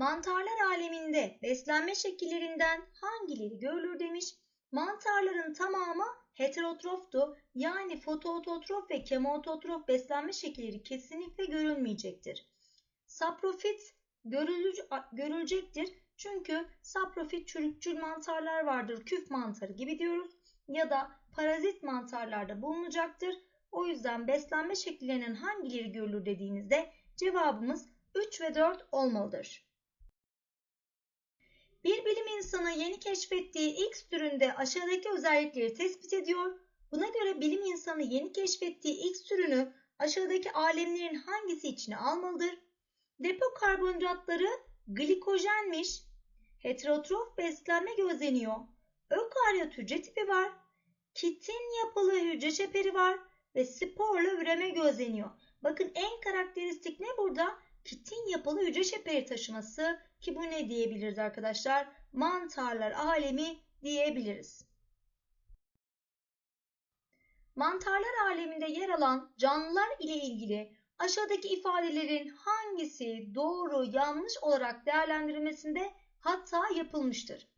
Mantarlar aleminde beslenme şekillerinden hangileri görülür demiş. Mantarların tamamı heterotroftu. Yani fotoototrof ve kemototrof beslenme şekilleri kesinlikle görülmeyecektir. Saprofit görülecektir. Çünkü saprofit çürükçül mantarlar vardır. Küf mantarı gibi diyoruz. Ya da parazit mantarlarda bulunacaktır. O yüzden beslenme şekillerinin hangileri görülür dediğimizde cevabımız 3 ve 4 olmalıdır. Bir bilim insanı yeni keşfettiği X türünde aşağıdaki özellikleri tespit ediyor. Buna göre bilim insanı yeni keşfettiği X türünü aşağıdaki alemlerin hangisi içine almalıdır? Depo karbonhidratları glikojenmiş. Heterotrof beslenme gözleniyor. Ökaryot hücre tipi var. Kitin yapılı hücre çeperi var ve sporla üreme gözleniyor. Bakın en karakteristik ne burada? Kitin yapılı hücre çeperi taşıması ki bu ne diyebiliriz arkadaşlar? Mantarlar alemi diyebiliriz. Mantarlar aleminde yer alan canlılar ile ilgili aşağıdaki ifadelerin hangisi doğru yanlış olarak değerlendirilmesinde hata yapılmıştır?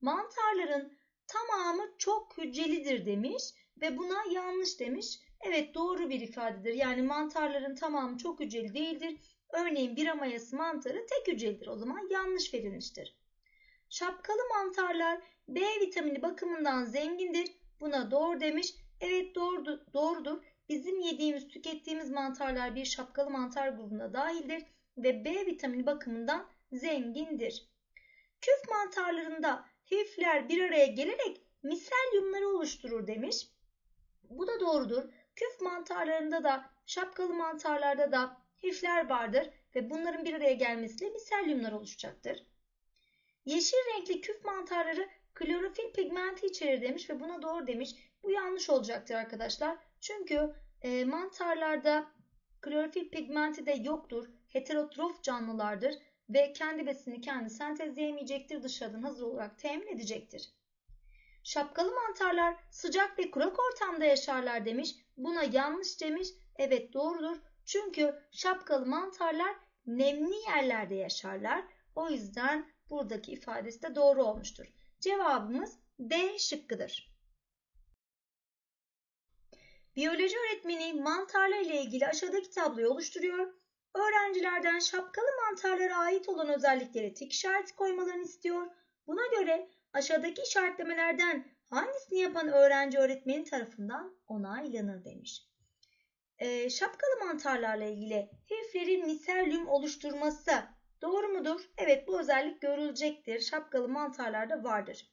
Mantarların tamamı çok hücrelidir demiş ve buna yanlış demiş. Evet doğru bir ifadedir. Yani mantarların tamamı çok hücreli değildir. Örneğin bir amayası mantarı tek hücrelidir. O zaman yanlış verilmiştir. Şapkalı mantarlar B vitamini bakımından zengindir. Buna doğru demiş. Evet doğrudur. doğrudur. Bizim yediğimiz, tükettiğimiz mantarlar bir şapkalı mantar grubuna dahildir ve B vitamini bakımından zengindir. Küf mantarlarında hifler bir araya gelerek miselyumları oluşturur demiş. Bu da doğrudur. Küf mantarlarında da şapkalı mantarlarda da hifler vardır ve bunların bir araya gelmesiyle miselyumlar oluşacaktır. Yeşil renkli küf mantarları klorofil pigmenti içerir demiş ve buna doğru demiş. Bu yanlış olacaktır arkadaşlar. Çünkü e, mantarlarda klorofil pigmenti de yoktur. Heterotrof canlılardır ve kendi besinini kendi sentezleyemeyecektir. Dışarıdan hazır olarak temin edecektir. Şapkalı mantarlar sıcak ve kurak ortamda yaşarlar demiş. Buna yanlış demiş. Evet doğrudur. Çünkü şapkalı mantarlar nemli yerlerde yaşarlar. O yüzden buradaki ifadesi de doğru olmuştur. Cevabımız D şıkkıdır. Biyoloji öğretmeni mantarla ile ilgili aşağıdaki tabloyu oluşturuyor. Öğrencilerden şapkalı mantarlara ait olan özelliklere tik işareti koymalarını istiyor. Buna göre aşağıdaki işaretlemelerden hangisini yapan öğrenci öğretmeni tarafından onaylanır demiş. E, şapkalı mantarlarla ilgili hiflerin miselyum oluşturması doğru mudur? Evet bu özellik görülecektir. Şapkalı mantarlarda vardır.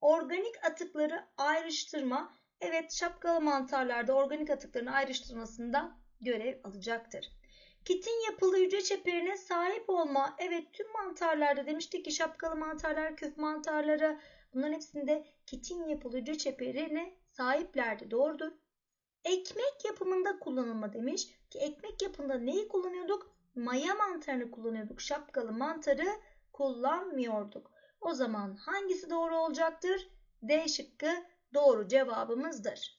Organik atıkları ayrıştırma. Evet şapkalı mantarlarda organik atıkların ayrıştırmasında görev alacaktır. Kitin yapılı hücre çeperine sahip olma. Evet tüm mantarlarda demiştik ki şapkalı mantarlar, küf mantarları bunların hepsinde kitin yapılı hücre çeperine sahiplerdi. Doğrudur. Ekmek yapımında kullanılma demiş ki ekmek yapımında neyi kullanıyorduk? Maya mantarını kullanıyorduk. Şapkalı mantarı kullanmıyorduk. O zaman hangisi doğru olacaktır? D şıkkı doğru cevabımızdır.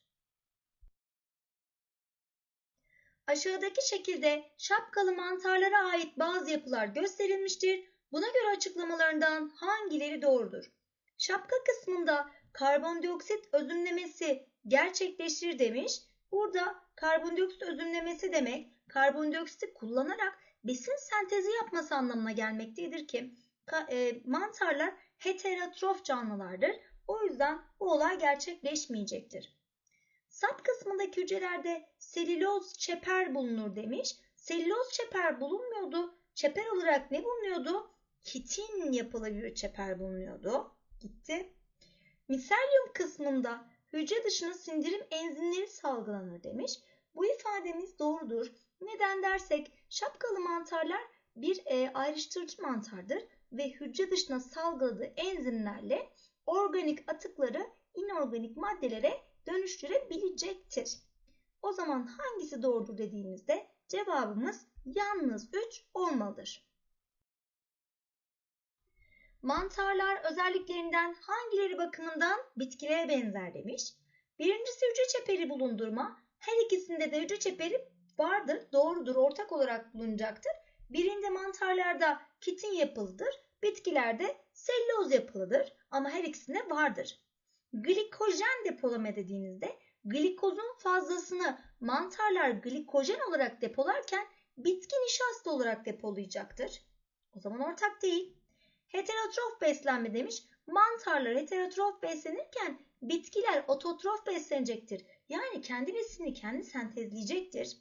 Aşağıdaki şekilde şapkalı mantarlara ait bazı yapılar gösterilmiştir. Buna göre açıklamalarından hangileri doğrudur? Şapka kısmında karbondioksit özümlemesi gerçekleşir demiş. Burada karbondioksit özümlemesi demek karbondioksiti kullanarak besin sentezi yapması anlamına gelmektedir ki e, mantarlar heterotrof canlılardır. O yüzden bu olay gerçekleşmeyecektir. Sap kısmındaki hücrelerde selüloz çeper bulunur demiş. Selüloz çeper bulunmuyordu. Çeper olarak ne bulunuyordu? Kitin yapılı bir çeper bulunuyordu. Gitti. Miselyum kısmında hücre dışına sindirim enzimleri salgılanır demiş. Bu ifademiz doğrudur. Neden dersek şapkalı mantarlar bir e, ayrıştırıcı mantardır ve hücre dışına salgıladığı enzimlerle organik atıkları inorganik maddelere dönüştürebilecektir. O zaman hangisi doğrudur dediğimizde cevabımız yalnız 3 olmalıdır. Mantarlar özelliklerinden hangileri bakımından bitkilere benzer demiş. Birincisi hücre çeperi bulundurma. Her ikisinde de hücre çeperi vardır, doğrudur, ortak olarak bulunacaktır. Birinde mantarlarda kitin yapılıdır. Bitkilerde selüloz yapılıdır ama her ikisinde vardır. Glikojen depolama dediğinizde glikozun fazlasını mantarlar glikojen olarak depolarken bitki nişasta olarak depolayacaktır. O zaman ortak değil. Heterotrof beslenme demiş. Mantarlar heterotrof beslenirken bitkiler ototrof beslenecektir. Yani kendi besinini kendi sentezleyecektir.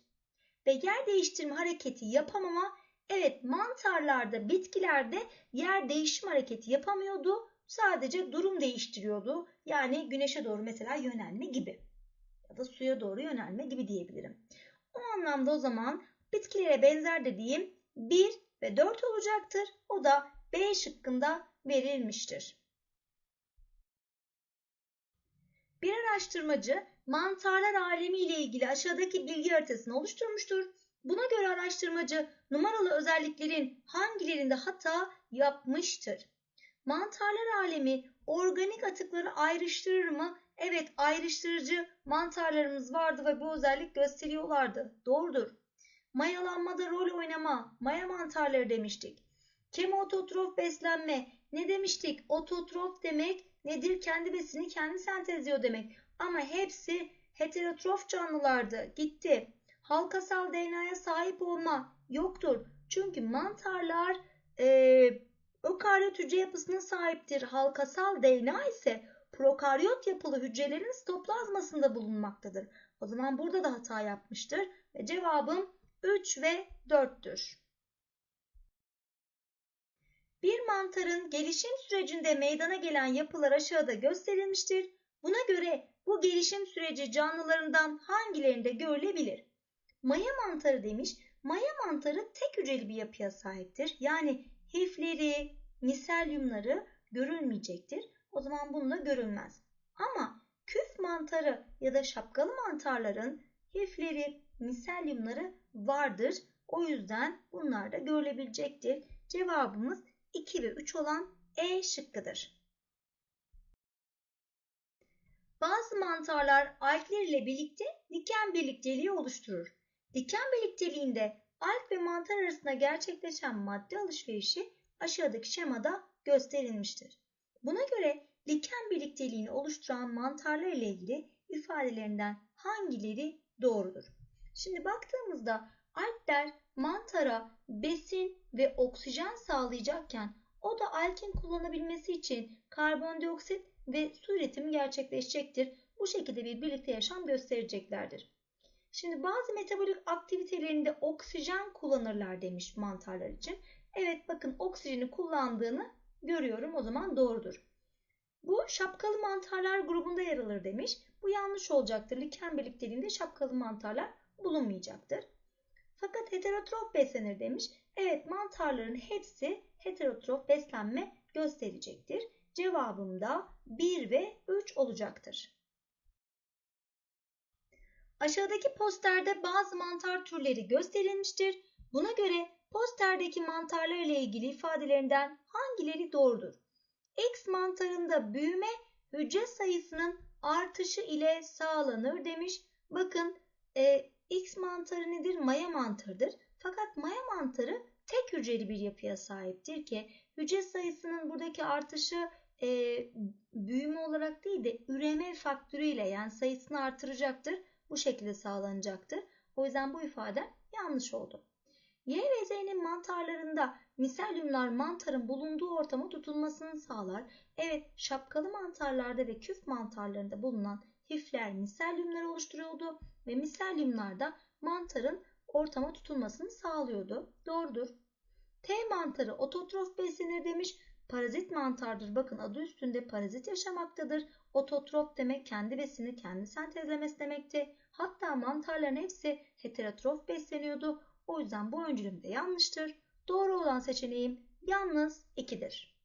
Ve yer değiştirme hareketi yapamama evet mantarlarda bitkilerde yer değişim hareketi yapamıyordu. Sadece durum değiştiriyordu. Yani güneşe doğru mesela yönelme gibi. Ya da suya doğru yönelme gibi diyebilirim. O anlamda o zaman bitkilere benzer dediğim 1 ve 4 olacaktır. O da B şıkkında verilmiştir. Bir araştırmacı mantarlar alemi ile ilgili aşağıdaki bilgi haritasını oluşturmuştur. Buna göre araştırmacı numaralı özelliklerin hangilerinde hata yapmıştır? Mantarlar alemi organik atıkları ayrıştırır mı? Evet ayrıştırıcı mantarlarımız vardı ve bu özellik gösteriyorlardı. Doğrudur. Mayalanmada rol oynama, maya mantarları demiştik. Kemototrof beslenme, ne demiştik? Ototrof demek nedir? Kendi besini kendi sentezliyor demek. Ama hepsi heterotrof canlılardı. Gitti. Halkasal DNA'ya sahip olma yoktur. Çünkü mantarlar e, ökaryot hücre yapısına sahiptir. Halkasal DNA ise prokaryot yapılı hücrelerin stoplazmasında bulunmaktadır. O zaman burada da hata yapmıştır. Ve cevabım 3 ve 4'tür. Bir mantarın gelişim sürecinde meydana gelen yapılar aşağıda gösterilmiştir. Buna göre bu gelişim süreci canlılarından hangilerinde görülebilir? Maya mantarı demiş. Maya mantarı tek hücreli bir yapıya sahiptir. Yani hifleri, miselyumları görülmeyecektir. O zaman bununla görülmez. Ama küf mantarı ya da şapkalı mantarların hifleri, miselyumları vardır. O yüzden bunlar da görülebilecektir. Cevabımız 2 ve 3 olan E şıkkıdır. Bazı mantarlar alkler ile birlikte diken birlikteliği oluşturur. Diken birlikteliğinde alk ve mantar arasında gerçekleşen madde alışverişi aşağıdaki şemada gösterilmiştir. Buna göre diken birlikteliğini oluşturan mantarlar ile ilgili ifadelerinden hangileri doğrudur? Şimdi baktığımızda alkler mantara besin ve oksijen sağlayacakken o da alkin kullanabilmesi için karbondioksit ve su üretimi gerçekleşecektir. Bu şekilde bir birlikte yaşam göstereceklerdir. Şimdi bazı metabolik aktivitelerinde oksijen kullanırlar demiş mantarlar için. Evet bakın oksijeni kullandığını görüyorum o zaman doğrudur. Bu şapkalı mantarlar grubunda yer alır demiş. Bu yanlış olacaktır. Liken birlikteliğinde şapkalı mantarlar bulunmayacaktır. Fakat heterotrof beslenir demiş. Evet mantarların hepsi heterotrof beslenme gösterecektir. Cevabım da 1 ve 3 olacaktır. Aşağıdaki posterde bazı mantar türleri gösterilmiştir. Buna göre posterdeki mantarlar ile ilgili ifadelerinden hangileri doğrudur? X mantarında büyüme hücre sayısının artışı ile sağlanır demiş. Bakın e, X mantarı nedir? Maya mantarıdır. Fakat maya mantarı tek hücreli bir yapıya sahiptir ki hücre sayısının buradaki artışı e, büyüme olarak değil de üreme faktörüyle yani sayısını artıracaktır. Bu şekilde sağlanacaktır. O yüzden bu ifade yanlış oldu. Y ve Z'nin mantarlarında miselyumlar mantarın bulunduğu ortama tutulmasını sağlar. Evet şapkalı mantarlarda ve küf mantarlarında bulunan hifler miselyumlar oluşturuyordu ve miselyumlarda mantarın ortama tutulmasını sağlıyordu. Doğrudur. T mantarı ototrof beslenir demiş. Parazit mantardır. Bakın adı üstünde parazit yaşamaktadır. Ototrof demek kendi besini kendi sentezlemesi demekti. Hatta mantarların hepsi heterotrof besleniyordu. O yüzden bu öncülüm de yanlıştır. Doğru olan seçeneğim yalnız 2'dir.